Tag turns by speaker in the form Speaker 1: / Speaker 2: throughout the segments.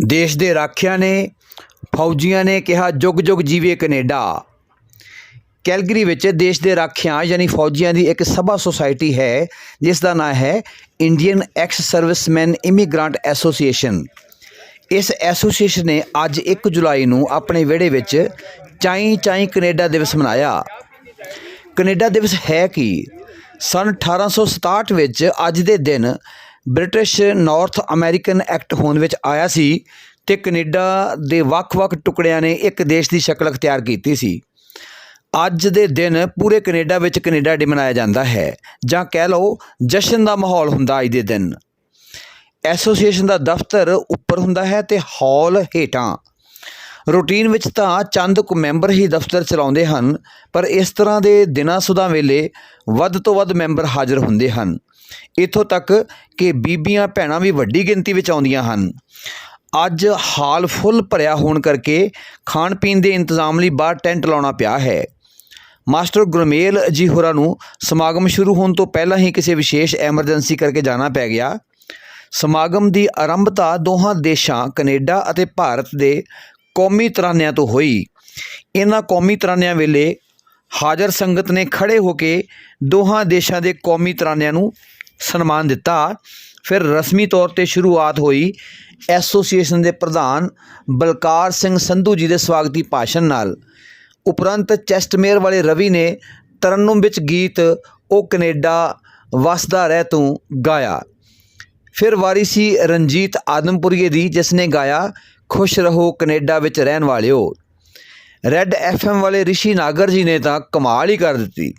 Speaker 1: ਦੇਸ਼ ਦੇ ਰਾਖਿਆਂ ਨੇ, ਫੌਜੀਆਂ ਨੇ ਕਿਹਾ, ਜੁਗ ਜੁਗ ਜੀਵੇ ਕੈਨੇਡਾ। ਕੈਲਗਰੀ ਵਿੱਚ ਦੇਸ਼ ਦੇ ਰਾਖਿਆਂ ਯਾਨੀ ਫੌਜੀਆਂ ਦੀ ਇੱਕ ਸਭਾ ਸੁਸਾਇਟੀ ਹੈ, ਜਿਸ ਦਾ ਨਾਮ ਹੈ Indian ex servicemen immigrant association. ਇਸ ਐਸੋਸੀਏਸ਼ਨ ਨੇ ਅੱਜ 1 ਜੁਲਾਈ ਨੂੰ ਆਪਣੇ ਵਿਹੜੇ ਵਿੱਚ ਚਾਈ ਚਾਈ ਕੈਨੇਡਾ ਦਿਵਸ ਮਨਾਇਆ। ਕੈਨੇਡਾ ਦਿਵਸ ਹੈ ਕੀ ਸਨ 1867 ਵਿੱਚ ਅੱਜ ਦੇ ਦਿਨ ਬ੍ਰਿਟਿਸ਼ ਨਾਰਥ ਅਮਰੀਕਨ ਐਕਟ ਹੋਂਦ ਵਿੱਚ ਆਇਆ ਸੀ ਤੇ ਕੈਨੇਡਾ ਦੇ ਵੱਖ-ਵੱਖ ਟੁਕੜਿਆਂ ਨੇ ਇੱਕ ਦੇਸ਼ ਦੀ ਸ਼ਕਲ ਅਖਤਿਆਰ ਕੀਤੀ ਸੀ। ਅੱਜ ਦੇ ਦਿਨ ਪੂਰੇ ਕੈਨੇਡਾ ਵਿੱਚ ਕੈਨੇਡਾ ਡੇ ਮਨਾਇਆ ਜਾਂਦਾ ਹੈ, ਜਾਂ ਕਹਿ ਲਓ ਜਸ਼ਨ ਦਾ ਮਾਹੌਲ ਹੁੰਦਾ ਅੱਜ ਦੇ ਦਿਨ। ਐਸੋਸੀਏਸ਼ਨ ਦਾ ਦਫ਼ਤਰ ਉੱਪਰ ਹੁੰਦਾ ਹੈ ਤੇ ਹਾਲ ਹੇਠਾਂ। ਰੂਟੀਨ ਵਿੱਚ ਤਾਂ ਚੰਦ ਕੁ ਮੈਂਬਰ ਹੀ ਦਫ਼ਤਰ ਚਲਾਉਂਦੇ ਹਨ, ਪਰ ਇਸ ਤਰ੍ਹਾਂ ਦੇ ਦਿਨਾਂ ਸੁਦਾ ਵੇਲੇ ਵੱਧ ਤੋਂ ਵੱਧ ਮੈਂਬਰ ਹਾਜ਼ਰ ਹੁੰਦੇ ਹਨ। ਇੱਥੋਂ ਤੱਕ ਕਿ ਬੀਬੀਆਂ ਭੈਣਾਂ ਵੀ ਵੱਡੀ ਗਿਣਤੀ ਵਿੱਚ ਆਉਂਦੀਆਂ ਹਨ। ਅੱਜ ਹਾਲ ਫੁੱਲ ਭਰਿਆ ਹੋਣ ਕਰਕੇ ਖਾਣ ਪੀਣ ਦੇ ਇੰਤਜ਼ਾਮ ਲਈ ਬਾਹਰ ਟੈਂਟ ਲਾਉਣਾ ਪਿਆ ਹੈ। ਮਾਸਟਰ ਗੁਰਮੇਲ ਜੀ ਹੋਰਾਂ ਨੂੰ ਸਮਾਗਮ ਸ਼ੁਰੂ ਹੋਣ ਤੋਂ ਪਹਿਲਾਂ ਹੀ ਕਿਸੇ ਵਿਸ਼ੇਸ਼ ਐਮਰਜੈਂਸੀ ਕਰਕੇ ਜਾਣਾ ਪੈ ਗਿਆ। ਸਮਾਗਮ ਦੀ ਆਰੰਭਤਾ ਦੋਹਾਂ ਦੇਸ਼ਾਂ, ਕੈਨੇਡਾ ਅਤੇ ਭਾਰਤ ਦੇ ਕੌਮੀ ਤਰਾਨਿਆਂ ਤੋਂ ਹੋਈ। ਇਹਨਾਂ ਕੌਮੀ ਤਰਾਨਿਆਂ ਵੇਲੇ ਹਾਜ਼ਰ ਸੰਗਤ ਨੇ ਖੜੇ ਹੋ ਕੇ ਦੋਹਾਂ ਦੇਸ਼ਾਂ ਦੇ ਕੌਮੀ ਤਰਾਨਿਆਂ ਨੂੰ ਸਨਮਾਨ ਦਿੱਤਾ। ਫਿਰ ਰਸਮੀ ਤੌਰ ਤੇ ਸ਼ੁਰੂਆਤ ਹੋਈ ਐਸੋਸੀਏਸ਼ਨ ਦੇ ਪ੍ਰਧਾਨ ਬਲਕਾਰ ਸਿੰਘ ਸੰਧੂ ਜੀ ਦੇ ਸਵਾਗਤੀ ਭਾਸ਼ਣ ਨਾਲ। ਉਪਰੰਤ ਚੈਸਟਮੇਅਰ ਵਾਲੇ ਰਵੀ ਨੇ ਤਰਨਮ ਵਿੱਚ ਗੀਤ ਉਹ ਕੈਨੇਡਾ, ਵਸਦਾ ਰਹਿ ਤੂੰ ਗਾਇਆ। ਫਿਰ ਵਾਰੀ ਸੀ ਰਣਜੀਤ ਆਦਮਪੁਰੀਏ ਦੀ, ਜਿਸ ਨੇ ਗਾਇਆ, ਖੁਸ਼ ਰਹੋ ਕੈਨੇਡਾ ਵਿੱਚ ਰਹਿਣ ਵਾਲਿਓ। ਰੈੱਡ ਐਫਐਮ ਵਾਲੇ ਰਿਸ਼ੀ ਨਾਗਰ ਜੀ ਨੇ ਤਾਂ ਕਮਾਲ ਹੀ ਕਰ ਦਿੱਤੀ।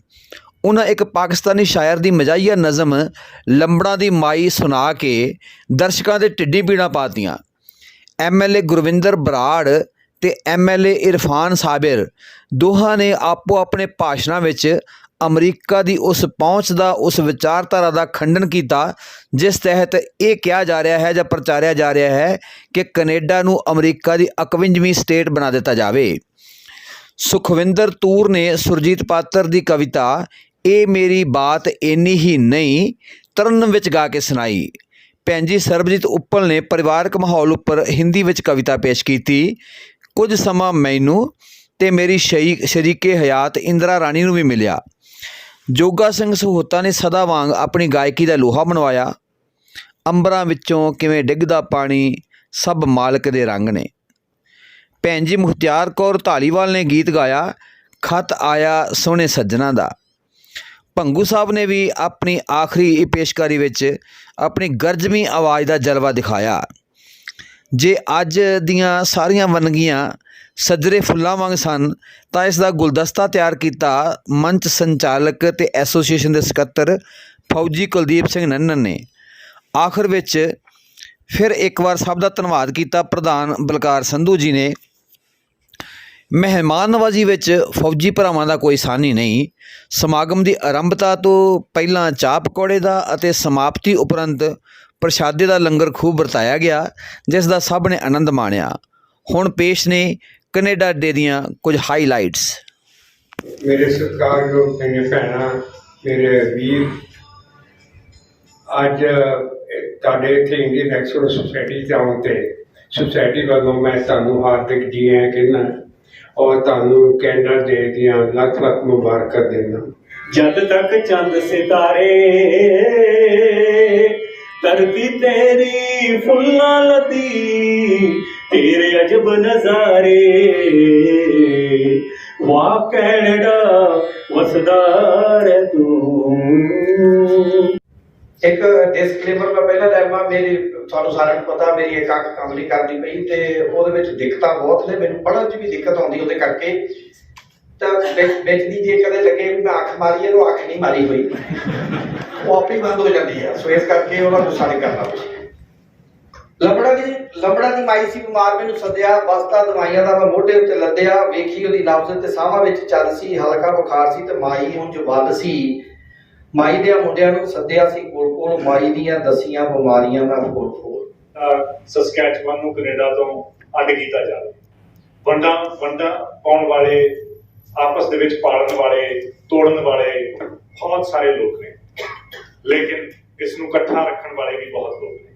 Speaker 1: ਉਹਨਾਂ ਇੱਕ ਪਾਕਿਸਤਾਨੀ ਸ਼ਾਇਰ ਦੀ ਮਜਾਈਆ ਨਜ਼ਮ ਲੰਬੜਾਂ ਦੀ ਮਾਈ ਸੁਣਾ ਕੇ ਦਰਸ਼ਕਾਂ ਦੇ ਟਿੱਡੀ ਪੀੜਾਂ ਪਾਤੀਆਂ। ਐਮਐਲਏ ਗੁਰਵਿੰਦਰ ਬਰਾੜ ਤੇ ਐਮਐਲਏ ਇਰਫਾਨ ਸਾਬਿਰ ਦੋਹਾਂ ਨੇ ਆਪੋ ਆਪਣੇ ਭਾਸ਼ਣਾਂ ਵਿੱਚ ਅਮਰੀਕਾ ਦੀ ਉਸ ਪਹੁੰਚ ਦਾ, ਉਸ ਵਿਚਾਰਧਾਰਾ ਦਾ ਖੰਡਨ ਕੀਤਾ, ਜਿਸ ਤਹਿਤ ਇਹ ਕਿਹਾ ਜਾ ਰਿਹਾ ਹੈ ਜਾਂ ਪ੍ਰਚਾਰਿਆ ਜਾ ਰਿਹਾ ਹੈ ਕਿ ਕੈਨੇਡਾ ਨੂੰ ਅਮਰੀਕਾ ਦੀ 51ਵੀਂ ਸਟੇਟ ਬਣਾ ਦਿੱਤਾ ਜਾਵੇ। ਸੁਖਵਿੰਦਰ ਤੂਰ ਨੇ ਸੁਰਜੀਤ ਪਾਤਰ ਦੀ ਕਵਿਤਾ ਇਹ ਮੇਰੀ ਬਾਤ ਇੰਨੀ ਹੀ ਨਹੀਂ, ਤਰਨ ਵਿੱਚ ਗਾ ਕੇ ਸੁਣਾਈ। ਭੈਣ ਜੀ, ਸਰਬਜੀਤ ਉੱਪਲ ਨੇ ਪਰਿਵਾਰਕ ਮਾਹੌਲ ਉੱਪਰ ਹਿੰਦੀ ਵਿੱਚ ਕਵਿਤਾ ਪੇਸ਼ ਕੀਤੀ। ਕੁਝ ਸਮਾਂ ਮੈਨੂੰ ਤੇ ਮੇਰੀ ਸ਼ਈ, ਸ਼ਰੀਕੇ ਹਯਾਤ ਇੰਦਰਾ ਰਾਣੀ ਨੂੰ ਵੀ ਮਿਲਿਆ। ਜੋਗਾ ਸਿੰਘ ਸਹੋਤਾ ਨੇ ਸਦਾ ਵਾਂਗ ਆਪਣੀ ਗਾਇਕੀ ਦਾ ਲੋਹਾ ਬਣਵਾਇਆ। ਅੰਬਰਾਂ ਵਿੱਚੋਂ ਕਿਵੇਂ ਡਿੱਗਦਾ ਪਾਣੀ, ਸਭ ਮਾਲਕ ਦੇ ਰੰਗ ਨੇ। ਭੈਣ ਜੀ, ਮੁਖਤਿਆਰ ਕੌਰ ਢਾਲੀਵਾਲ ਨੇ ਗੀਤ ਗਾਇਆ, ਖਤ ਆਇਆ ਸੋਹਣੇ ਸੱਜਣਾ ਦਾ। ਭੰਗੂ ਸਾਹਿਬ ਨੇ ਵੀ ਆਪਣੀ ਆਖਰੀ ਪੇਸ਼ਕਾਰੀ ਵਿੱਚ ਆਪਣੀ ਗਰਜਵੀਂ ਆਵਾਜ਼ ਦਾ ਜਲਵਾ ਦਿਖਾਇਆ। ਜੇ ਅੱਜ ਦੀਆਂ ਸਾਰੀਆਂ ਵੰਨਗੀਆਂ ਸੱਜਰੇ ਫੁੱਲਾਂ ਵਾਂਗ ਸਨ, ਤਾਂ ਇਸ ਦਾ ਗੁਲਦਸਤਾ ਤਿਆਰ ਕੀਤਾ ਮੰਚ ਸੰਚਾਲਕ ਤੇ ਐਸੋਸੀਏਸ਼ਨ ਦੇ ਸਕੱਤਰ ਫੌਜੀ ਕੁਲਦੀਪ ਸਿੰਘ ਨੰਨਨ ਨੇ। ਆਖਰ ਵਿੱਚ ਫਿਰ ਇੱਕ ਵਾਰ ਸਭ ਦਾ ਧੰਨਵਾਦ ਕੀਤਾ ਪ੍ਰਧਾਨ ਬਲਕਾਰ ਸੰਧੂ ਜੀ ਨੇ। ਮਹਿਮਾਨ ਨਵਾਜ਼ੀ ਵਿੱਚ ਫੌਜੀ ਭਰਾਵਾਂ ਦਾ ਕੋਈ ਸਾਨੀ ਨਹੀਂ। ਸਮਾਗਮ ਦੀ ਆਰੰਭਤਾ ਤੋਂ ਪਹਿਲਾਂ ਚਾਹ ਪਕੌੜੇ ਦਾ ਅਤੇ ਸਮਾਪਤੀ ਉਪਰੰਤ ਪ੍ਰਸ਼ਾਦੇ ਦਾ ਲੰਗਰ ਖੂਬ ਵਰਤਾਇਆ ਗਿਆ, ਜਿਸ ਦਾ ਸਭ ਨੇ ਆਨੰਦ ਮਾਣਿਆ। ਹੁਣ ਪੇਸ਼ ਨੇ ਕੈਨੇਡਾ ਡੇ ਦੀਆਂ ਕੁਝ ਹਾਈਲਾਈਟਸ
Speaker 2: ਮੇਰੇ ਸਤਿਕਾਰਯੋਗ ਮੇਰੀਆਂ ਭੈਣਾਂ, ਮੇਰੇ ਵੀਰ, ਅੱਜ ਤੁਹਾਡੇ ਇੱਥੇ ਇੰਡੀਅਨ ਐਕਸਪੋਰਟ ਸੁਸਾਇਟੀ ਤੇ ਆਉਣ ਤੇ ਸੁਸਾਇਟੀ ਵੱਲੋਂ ਮੈਂ ਤੁਹਾਨੂੰ ਹਾਰਦਿਕ ਜੀ ਆਇਆਂ ਕਹਿੰਦਾ ਔਰ ਤੁਹਾਨੂੰ ਕੈਨੇਡਾ ਡੇ ਦੀਆਂ ਲੱਖ ਲੱਖ ਮੁਬਾਰਕਾਂ ਦਿੰਦਾ
Speaker 3: ਜਦ ਤੱਕ ਚੰਦ ਸਿਤਾਰੇ, ਧਰਤੀ ਤੇਰੀ ਫੁੱਲਾਂ ਲਦੀ, ਤੇਰੇ ਅਜਬ ਨਜ਼ਾਰੇ, ਵਾਹ ਕੈਨੇਡਾ ਵਸਦਾ ਰਹਿ ਤੂੰ।
Speaker 4: ਇੱਕ ਡਿਸਕਲੇਮਰ ਮੈਂ ਪਹਿਲਾਂ ਲੈ ਲਵਾਂ ਮੇਰੀ ਤੁਹਾਨੂੰ ਸਾਰਿਆਂ ਨੂੰ ਪਤਾ, ਮੇਰੀ ਇੱਕ ਅੱਖ ਕੰਮ ਨਹੀਂ ਕਰਦੀ ਪਈ ਤੇ ਉਹਦੇ ਵਿੱਚ ਦਿੱਕਤਾਂ ਬਹੁਤ ਨੇ, ਮੈਨੂੰ ਪੜ੍ਹਨ 'ਚ ਵੀ ਦਿੱਕਤ ਆਉਂਦੀ ਉਹਦੇ ਕਰਕੇ। ਤਾਂ ਵਿੱਚ ਦੀ ਜੇ ਕਦੇ ਲੱਗੇ ਵੀ ਮੈਂ ਅੱਖ ਮਾਰੀ ਹੈ ਉਹ ਅੱਖ ਨਹੀਂ ਮਾਰੀ ਹੋਈ। ਉਹ ਆਪੇ ਬੰਦ ਹੋ ਜਾਂਦੀ ਹੈ ਸੋ ਇਸ ਕਰਕੇ ਉਹਦਾ ਗੁੱਸਾ ਨਹੀਂ ਕਰਨਾ ਤੁਸੀਂ ਲੰਬੜਾ ਦੀ ਲੰਬੜਾ ਦੀ ਮਾਈ ਸੀ ਬਿਮਾਰ, ਮੈਨੂੰ ਸੱਦਿਆ, ਬਸਤਾ ਦਵਾਈਆਂ ਦਾ ਮੈਂ ਮੋਢੇ ਉੱਤੇ ਲੱਦਿਆ, ਵੇਖੀ ਉਹਦੀ ਨਬਜ਼ ਤੇ ਸਾਹਾਂ ਵਿੱਚ ਚੱਲ ਸੀ, ਹਲਕਾ ਬੁਖਾਰ ਸੀ ਤੇ ਮਾਈ ਹੁਣ ਜੋ ਵੱਧ ਸੀ। ਮਾਈ ਦੇ ਮੁੰਡਿਆਂ ਨੂੰ ਸੱਦਿਆ ਸੀ ਕੋਲ ਕੋਲ, ਮਾਈ ਦੀਆਂ ਦਸੀਆਂ ਬਿਮਾਰੀਆਂ ਦਾ ਫੋਲ ਫੋਲ
Speaker 5: ਸਸਕੈਚਵਨ ਨੂੰ ਕੈਨੇਡਾ ਤੋਂ ਅੱਡ ਕੀਤਾ ਜਾਵੇ। ਵੰਡਾਂ ਵੰਡਾਂ ਪਾਉਣ ਵਾਲੇ, ਆਪਸ ਦੇ ਵਿੱਚ ਪਾਲਣ ਵਾਲੇ, ਤੋੜਨ ਵਾਲੇ ਬਹੁਤ ਸਾਰੇ ਲੋਕ ਨੇ। ਲੇਕਿਨ ਇਸ ਨੂੰ ਇਕੱਠਾ ਰੱਖਣ ਵਾਲੇ ਵੀ ਬਹੁਤ ਲੋਕ ਨੇ।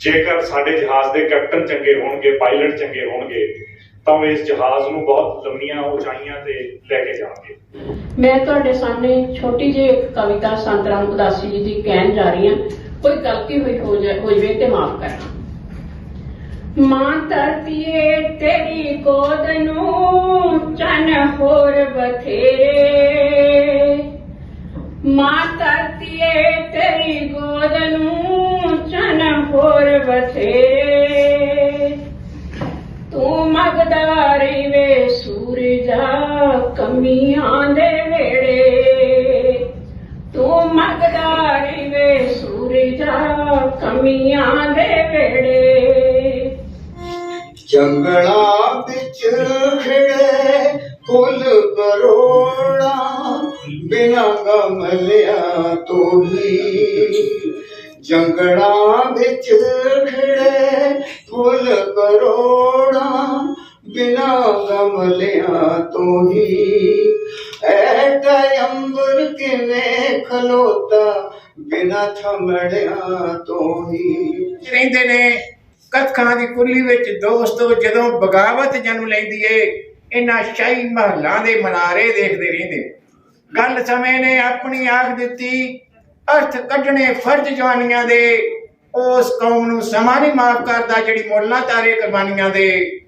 Speaker 5: ਜੇਕਰ ਸਾਡੇ ਜਹਾਜ਼ ਦੇ ਕੈਪਟਨ ਚੰਗੇ ਹੋਣਗੇ, ਪਾਇਲਟ ਚੰਗੇ ਹੋਣਗੇ ਤਾਂ ਉਹ ਇਸ ਜਹਾਜ਼ ਨੂੰ ਬਹੁਤ ਲੰਮੀਆਂ ਉਚਾਈਆਂ ਤੇ ਲੈ ਕੇ ਜਾਣਗੇ।
Speaker 6: ਮੈਂ ਤੁਹਾਡੇ ਸਾਹਮਣੇ ਛੋਟੀ ਜਿਹੀ ਇੱਕ ਕਵਿਤਾ ਸੰਤ ਉਦਾਸੀ ਜੀ ਦੀ ਕਹਿਣ ਜਾ ਰਹੀ ਹਾਂ। ਕੋਈ ਗਲਤੀ ਹੋਈ ਹੋ ਜਾਏ, ਹੋ ਜਾਵੇ ਤੇ ਮਾਫ ਕਰਨਾ ਮਾਂ ਧਰਤੀਏ ਤੇਰੀ ਗੋਦ ਨੂੰ ਚਨ ਹੋਰ ਬਥੇਰੇ। ਮਾਂ ਧਰਤੀਏ ਤੇਰੀ ਗੋਦ ਨੂੰ ਚਨ ਹੋਰ ਬਥੇਰੇ ਤੂੰ ਮਗਦਾਰੀ ਵੇ ਸੂਰਜਾ ਕਮੀਆਂ ਦੇ ਵੇੜੇ ਤੂੰ ਮਗਦਾਰੀ ਵੇ ਸੂਰਜਾ ਕਮੀਆਂ ਦੇ ਵੇੜੇ
Speaker 7: ਜੰਗਲਾਂ ਵਿੱਚ ਖਿੜੇ, ਫੁੱਲ ਕਰੋੜਾਂ ਬਿਨਾ ਗਮਲਿਆ ਤੋਂ ਹੀ ਜੰਗਲਾਂ ਵਿੱਚ ਖਿੜੇ, ਫੁੱਲ ਕਰੋੜਾਂ ਬਿਨਾ ਗਮਲਿਆਂ ਤੋਂ ਹੀ। ਐਟਾ ਅੰਬਰ ਕਿਵੇਂ ਖਲੋਤਾ ਬਿਨਾ ਥਮੜਿਆਂ ਤੋਂ ਹੀ।
Speaker 8: ਰਹਿੰਦੇ ਨੇ ਕਤਕਾਂ ਦੀ ਕੁੱਲੀ ਵਿੱਚ ਦੋਸਤੋ ਜਦੋਂ ਬਗਾਵਤ ਜਨਮ ਲੈਂਦੀ ਏ, ਇਹਨਾਂ ਸ਼ਾਹੀ ਮਹੱਲਾਂ ਦੇ ਮਨਾਰੇ ਦੇਖਦੇ ਰਹਿੰਦੇ। ਗੱਲ ਸਮੇਂ ਨੇ ਆਪਣੀ ਆਖ ਦਿੱਤੀ, ਅਰਥ ਕੱਢਣੇ ਫਰਜ਼ ਜਵਾਨੀਆਂ ਦੇ। ਉਸ ਕੌਮ ਨੂੰ ਸਮਾਂ ਨਹੀਂ ਮਾਫ ਕਰਦਾ ਜਿਹੜੀ ਮੁੱਲਾਂ ਤਾਰੇ ਕੁਰਬਾਨੀਆਂ ਦੇ।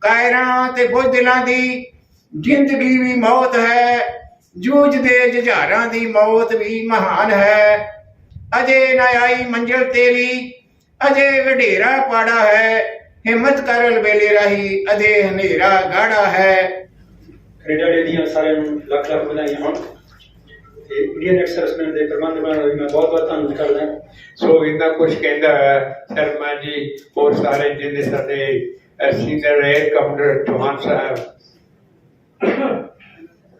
Speaker 8: ਕਾਇਰਾਂ ਤੇ ਬੁੱਝਦਿਲਾਂ ਦੀ ਜ਼ਿੰਦਗੀ ਵੀ ਮੌਤ ਹੈ ਜੂਝਦੇ ਜੁਝਾਰਾਂ ਦੀ ਮੌਤ ਵੀ ਮਹਾਨ ਹੈ। ਅਜੇ ਨਾ ਆਈ ਮੰਜ਼ਿਲ ਤੇਰੀ ਅਜੇ ਵਡੇਰਾ ਪਾੜਾ ਹੈ। ਹਿੰਮਤ ਕਰ ਵੇਲੇ ਰਾਹੀ ਅਜੇ ਹਨੇਰਾ ਗਾੜਾ ਹੈ।
Speaker 3: ਕੈਨੇਡਾ ਡੇ ਦੀਆਂ ਸਾਰਿਆਂ ਨੂੰ ਲੱਖ ਲੱਖ ਵਧਾਈਆਂ ਹੋਣ। ਤੇ ਇੰਡੀਅਨ ਐਕਸਰਸਮੈਨ ਦੇ ਪ੍ਰਬੰਧ ਬਣਾਉਣ ਲਈ ਮੈਂ ਬਹੁਤ ਬਹੁਤ ਧੰਨਵਾਦ ਕਰਦਾ।
Speaker 2: ਸੋ ਇੰਨਾ ਕੁਝ ਕਹਿੰਦਾ ਹੈ ਸ਼ਰਮਾ ਜੀ ਹੋਰ ਸਾਰੇ ਜਿਹਦੇ ਸਾਡੇ senior air commander Chauhan sahib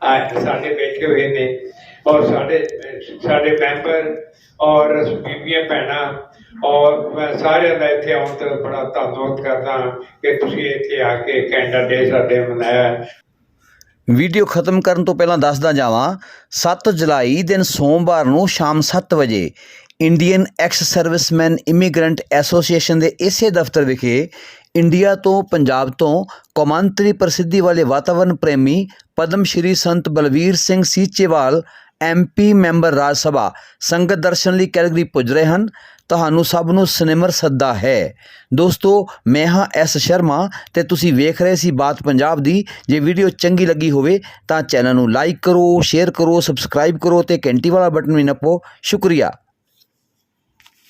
Speaker 2: ਅੱਜ ਸਾਡੇ ਬੈਠੇ ਹੋਏ ਨੇ ਔਰ ਸਾਡੇ ਸਾਡੇ ਮੈਂਬਰ ਔਰ ਬੀਬੀਆਂ ਭੈਣਾਂ ਔਰ ਮੈਂ ਸਾਰਿਆਂ ਦਾ ਇੱਥੇ ਆਉਣ ਤੇ ਬੜਾ ਧੰਨਵਾਦ ਕਰਦਾ ਕਿ ਤੁਸੀਂ ਇੱਥੇ ਆ ਕੇ ਕੈਨੇਡਾ ਡੇ ਸਾਡੇ ਮਨਾਇਆ
Speaker 1: ਵੀਡੀਓ ਖਤਮ ਕਰਨ ਤੋਂ ਪਹਿਲਾਂ ਦੱਸਦਾ ਜਾਵਾਂ 7 ਜੁਲਾਈ ਦਿਨ ਸੋਮਵਾਰ ਨੂੰ ਸ਼ਾਮ 7 ਵਜੇ Indian ex servicemen immigrant association ਦੇ ਇਸੇ ਦਫ਼ਤਰ ਵਿਖੇ ਇੰਡੀਆ ਤੋਂ, ਪੰਜਾਬ ਤੋਂ ਕੌਮਾਂਤਰੀ ਪ੍ਰਸਿੱਧੀ ਵਾਲੇ ਵਾਤਾਵਰਣ ਪ੍ਰੇਮੀ ਪਦਮ ਸ਼੍ਰੀ ਸੰਤ ਬਲਵੀਰ ਸਿੰਘ ਸੀਚੇਵਾਲ ਐਮਪੀ ਮੈਂਬਰ ਰਾਜ ਸਭਾ ਸੰਗਤ ਦਰਸ਼ਨ ਲਈ ਕੈਲਗਰੀ ਪੁੱਜ ਰਹੇ ਹਨ। ਤੁਹਾਨੂੰ ਸਭ ਨੂੰ ਸਨਿਮਰ ਸੱਦਾ ਹੈ। ਦੋਸਤੋ, ਮੈਂ ਹਾਂ ਐਸ ਸ਼ਰਮਾ ਤੇ ਤੁਸੀਂ ਵੇਖ ਰਹੇ ਸੀ ਬਾਤ ਪੰਜਾਬ ਦੀ। ਜੇ ਵੀਡੀਓ ਚੰਗੀ ਲੱਗੀ ਹੋਵੇ ਤਾਂ ਚੈਨਲ ਨੂੰ ਲਾਈਕ ਕਰੋ, ਸ਼ੇਅਰ ਕਰੋ, ਸਬਸਕ੍ਰਾਈਬ ਕਰੋ ਤੇ ਘੰਟੀ ਵਾਲਾ ਬਟਨ ਵੀ ਨੱਪੋ। ਸ਼ੁਕਰੀਆ।